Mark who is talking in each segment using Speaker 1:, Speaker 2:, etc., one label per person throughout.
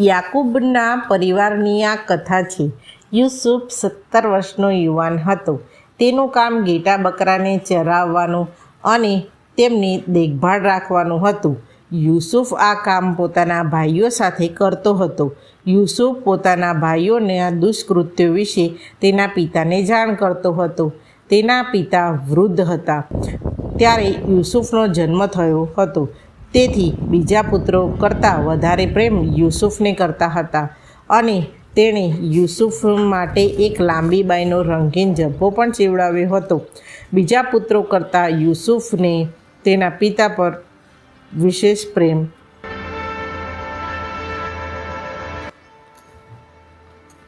Speaker 1: યાકૂબના પરિવારની આ કથા છે. યુસુફ સત્તર વર્ષનો યુવાન હતો. તેનું કામ ઘેટા બકરાને ચરાવવાનું અને તેમની દેખભાળ રાખવાનું હતું. યુસુફ આ કામ પોતાના ભાઈઓ સાથે કરતો હતો. યુસુફ પોતાના ભાઈઓના દુષ્કૃત્યો વિશે તેના પિતાને જાણ કરતો હતો. તેના પિતા વૃદ્ધ હતા. ત્યારે યુસુફનો જન્મ થયો હતો. તેથી બીજા પુત્રો કરતાં વધારે પ્રેમ યુસુફને કરતા હતા અને તેણે યુસુફ માટે એક લાંબી બાઈનો રંગીન જબ્બો પણ ચીવડાવ્યો હતો. બીજા પુત્રો કરતાં યુસુફને તેના પિતા પર વિશેષ પ્રેમ.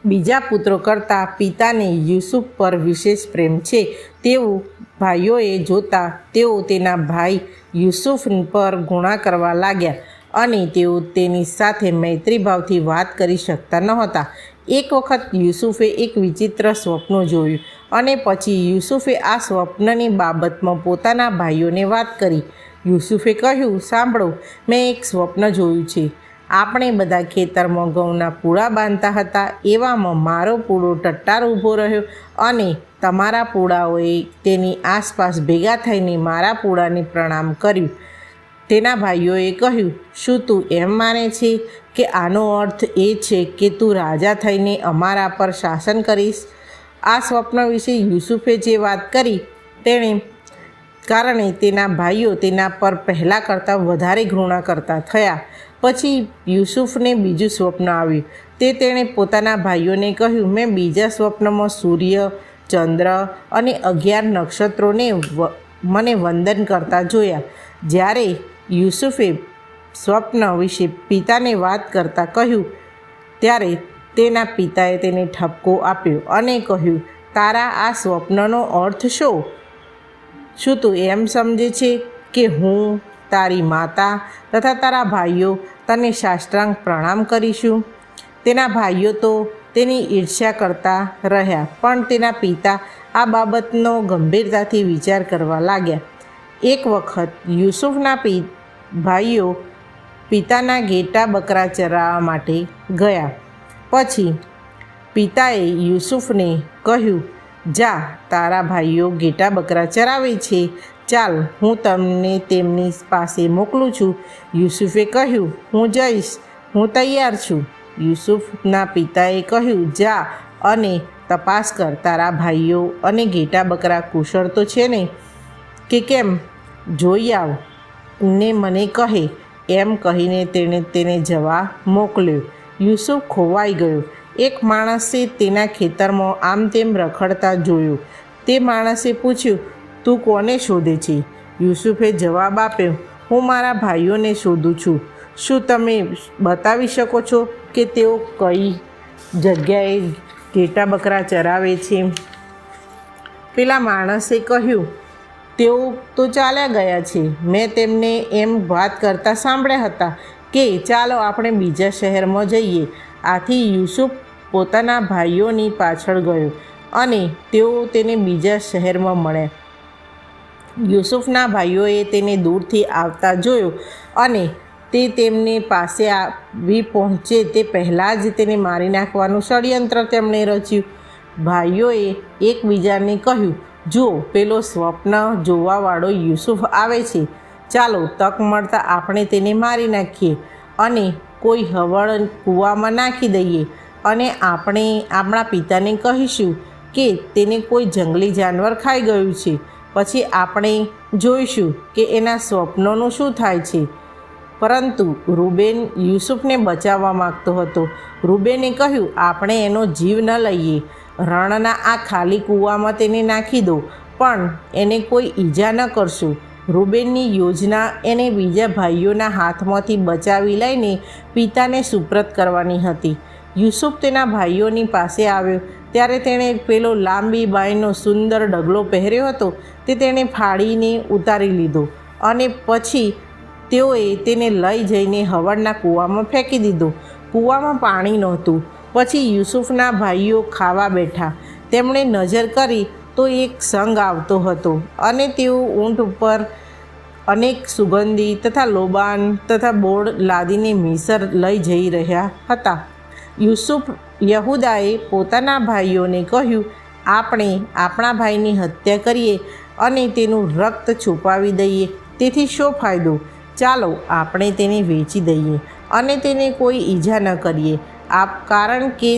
Speaker 1: બીજા પુત્રો કરતાં પિતાને યુસુફ પર વિશેષ પ્રેમ છે. તેવું ભાઈઓએ જોતા તેઓ તેના ભાઈ યુસુફ પર ગુણા કરવા લાગ્યા અને તેઓ તેની સાથે મૈત્રીભાવથી વાત કરી શકતા નહોતા. એક વખત યુસુફે એક વિચિત્ર સ્વપ્ન જોયું અને પછી યુસુફે આ સ્વપ્નની બાબતમાં પોતાના ભાઈઓને વાત કરી. યુસુફે કહ્યું, સાંભળો, મેં એક સ્વપ્ન જોયું છે. આપણે બધા ખેતરમાં ઘઉંના પૂળા બાંધતા હતા. એવામાં મારો પૂળો ટટ્ટાર ઊભો રહ્યો અને તમારા પૂળાઓએ તેની આસપાસ ભેગા થઈને મારા પૂળાને પ્રણામ કર્યું. તેના ભાઈઓએ કહ્યું, શું તું એમ માને છે કે આનો અર્થ એ છે કે તું રાજા થઈને અમારા પર શાસન કરીશ? આ સ્વપ્ન વિશે યુસુફે જે વાત કરી તેણે કારણે તેના ભાઈઓ તેના પર પહેલાં કરતાં વધારે ઘૃણા કરતા થયા. પછી યુસુફને બીજું સ્વપ્ન આવ્યું. તે તેણે પોતાના ભાઈઓને કહ્યું, મેં બીજા સ્વપ્નમાં સૂર્ય, ચંદ્ર અને અગિયાર નક્ષત્રોને મને વંદન કરતા જોયા. જ્યારે યુસુફે સ્વપ્ન વિશે પિતાને વાત કરતાં કહ્યું, ત્યારે તેના પિતાએ તેને ઠપકો આપ્યો અને કહ્યું, તારા આ સ્વપ્નનો અર્થ શું? શું તું એમ સમજે છે કે હું તારી માતા તથા તારા ભાઈઓ તને સાષ્ટાંગ પ્રણામ કરીશું. તેના ભાઈઓ તો તેની ઈર્ષ્યા કરતા રહ્યા, પણ તેના પિતા આ બાબતનો ગંભીરતાથી વિચાર કરવા લાગ્યા. એક વખત યુસુફના પિ, ભાઈઓ પિતાના ઘેટા બકરા ચરાવવા માટે ગયા. પછી પિતાએ યુસુફને કહ્યું, જા, તારા ભાઈઓ ઘેટા બકરા ચરાવે છે. ચાલ, હું તમને તેમની પાસે મોકલું છું. યુસુફે કહ્યું, હું જઈશ. હું તૈયાર છું. યુસુફના પિતાએ કહ્યું, જા અને તપાસ કર. તારા ભાઈઓ અને ઘેટા બકરા કુશળ તો છે ને? કે કેમ? જોઈ આવ. ને મને કહે, એમ કહીને તેણે તેને જવા મોકલ્યો. યુસુફ ખોવાઈ ગયો. એક માણસે તેના ખેતરમાં આમ તેમ રખડતા જોયું. તે માણસે પૂછ્યું તું કોને શોધે છે? યુસુફે જવાબ આપ્યો, હું મારા ભાઈઓને શોધું છું. શું તમે બતાવી શકો છો કે તેઓ કઈ જગ્યાએ ઘેટા બકરા ચરાવે છે? પેલા માણસે કહ્યું, તેઓ તો ચાલ્યા ગયા છે. મેં તેમને એમ વાત કરતા સાંભળ્યા હતા કે, ચાલો આપણે બીજા શહેરમાં જઈએ. આથી યુસુફ પોતાના ભાઈઓની પાછળ ગયો અને તેઓ તેને બીજા શહેરમાં મળ્યા. યુસુફના ભાઈઓએ તેને દૂરથી આવતા જોયો અને તે તેમને પાસે આવી પહોંચે તે પહેલાં જ તેને મારી નાખવાનું ષડયંત્ર તેમણે રચ્યું. ભાઈઓએ એકબીજાને કહ્યું જો પેલો સ્વપ્ન જોવાવાળો યુસુફ આવે છે. ચાલો, તક મળતા આપણે તેને મારી નાખીએ અને કોઈ હવળ કૂવામાં નાખી દઈએ અને આપણે આપણા પિતાને કહીશું કે તેને કોઈ જંગલી જાનવર ખાઈ ગયું છે. પછી આપણે જોઈશું કે એના સ્વપ્નોનું શું થાય છે. પરંતુ રૂબેન યુસુફને બચાવવા માગતો હતો. રૂબેને કહ્યું, આપણે એનો જીવ ન લઈએ. રણના આ ખાલી કૂવામાં તેને નાખી દો, પણ એને કોઈ ઈજા ન કરશું. રૂબેનની યોજના એને બીજા ભાઈઓના હાથમાંથી બચાવી લઈને પિતાને સુપ્રત કરવાની હતી. યુસુફ તેના ભાઈઓની પાસે આવ્યો. ત્યારે તેણે પેલો લાંબી બાયનો સુંદર ડગલો પહેર્યો હતો તે તેણે ફાડીને ઉતારી લીધો અને પછી તેઓએ તેને લઈ જઈને હવડના કૂવામાં ફેંકી દીધો. કૂવામાં પાણી નહોતું. પછી યુસુફના ભાઈઓ ખાવા બેઠા. તેમણે નજર કરી તો એક સંઘ આવતો હતો અને તેઓ ઊંટ ઉપર અનેક સુગંધી તથા લોબાન તથા બોર્ડ લાદીને મિસર લઈ જઈ રહ્યા હતા. યુસુફ યહુદાએ પોતાના ભાઈઓને કહ્યું, આપણે આપણા ભાઈની હત્યા કરીએ અને તેનું રક્ત છુપાવી દઈએ. તેથી શો ફાયદો? ચાલો આપણે તેને વેચી દઈએ અને તેને કોઈ ઈજા ન કરીએ. આપ, કારણ કે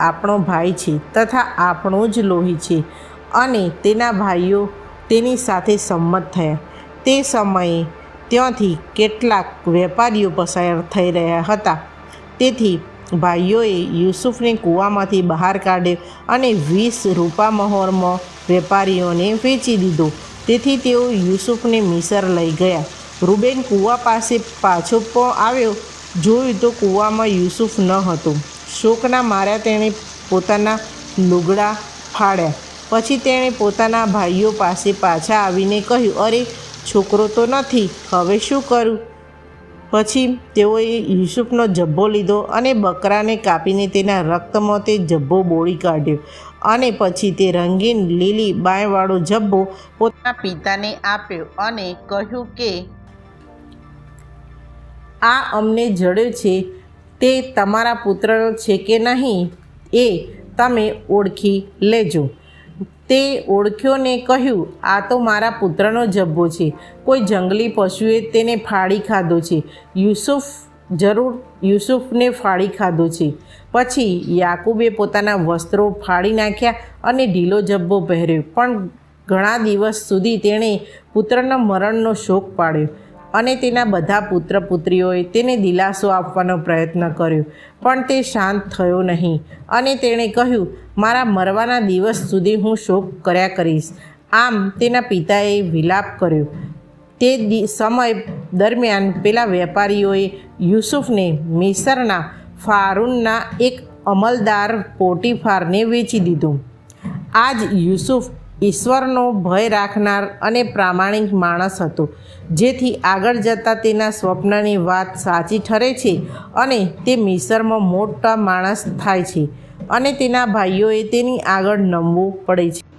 Speaker 1: આપણો ભાઈ છે તથા આપણો જ લોહી છે અને તેના ભાઈઓ તેની સાથે સંમત થયા. તે સમયે ત્યાંથી કેટલાક વેપારીઓ પસાર થઈ રહ્યા હતા. તેથી ભાઈઓએ યુસુફને કૂવામાંથી બહાર કાઢ્યો અને વીસ રૂપા મહોરમાં વેપારીઓને વેચી દીધો. તેથી તેઓ યુસુફને મિસર લઈ ગયા. રૂબેન કૂવા પાસે પાછો પણ આવ્યો. જોયું તો કૂવામાં યુસુફ ન હતો. શોકના માર્યા તેણે પોતાના લુગડા ફાડ્યા. પછી તેણે પોતાના ભાઈઓ પાસે પાછા આવીને કહ્યું, અરે, છોકરો તો નથી. હવે શું કરું? પછી તેઓએ યુસુફનો જબ્બો લીધો અને બકરાને કાપીને તેના રક્તમાં તે જબ્બો બોળી કાઢ્યો અને પછી તે રંગીન લીલી બાયવાળો જબ્બો પોતાના પિતાને આપ્યો અને કહ્યું કે, આ અમને જડ્યો છે, તે તમારા પુત્રનો છે કે નહીં એ તમે ઓળખી લેજો. તે ઓળખ્યોને કહ્યું, આ તો મારા પુત્રનો જબ્બો છે. કોઈ જંગલી પશુએ તેને ફાડી ખાધો છે. યુસુફ જરૂર યુસુફને ફાડી ખાધો છે. પછી યાકૂબે પોતાના વસ્ત્રો ફાડી નાખ્યા અને ઢીલો જબ્બો પહેર્યો. પણ ઘણા દિવસ સુધી તેણે પુત્રના મરણનો શોક પાડ્યો. અને તેના બધા પુત્ર પુત્રીઓએ તેને દિલાસો આપવાનો પ્રયત્ન કર્યો. પણ તે શાંત થયો નહીં અને તેણે કહ્યું, મારા મરવાના દિવસ સુધી હું શોક કર્યા કરીશ. આમ તેના પિતાએ વિલાપ કર્યો. તે સમય દરમિયાન પેલા વેપારીઓએ યુસુફને મિસરના ફારૂનના એક અમલદાર પોટીફારને વેચી દીધું. આજ યુસુફ ઈશ્વરનો ભય રાખનાર અને પ્રામાણિક માણસ હતો. જેથી આગળ જતાં તેના સ્વપ્નની વાત સાચી ઠરે છે અને તે મિસરમાં મોટા માણસ થાય છે અને તેના ભાઈઓએ તેની આગળ નમવું પડે છે.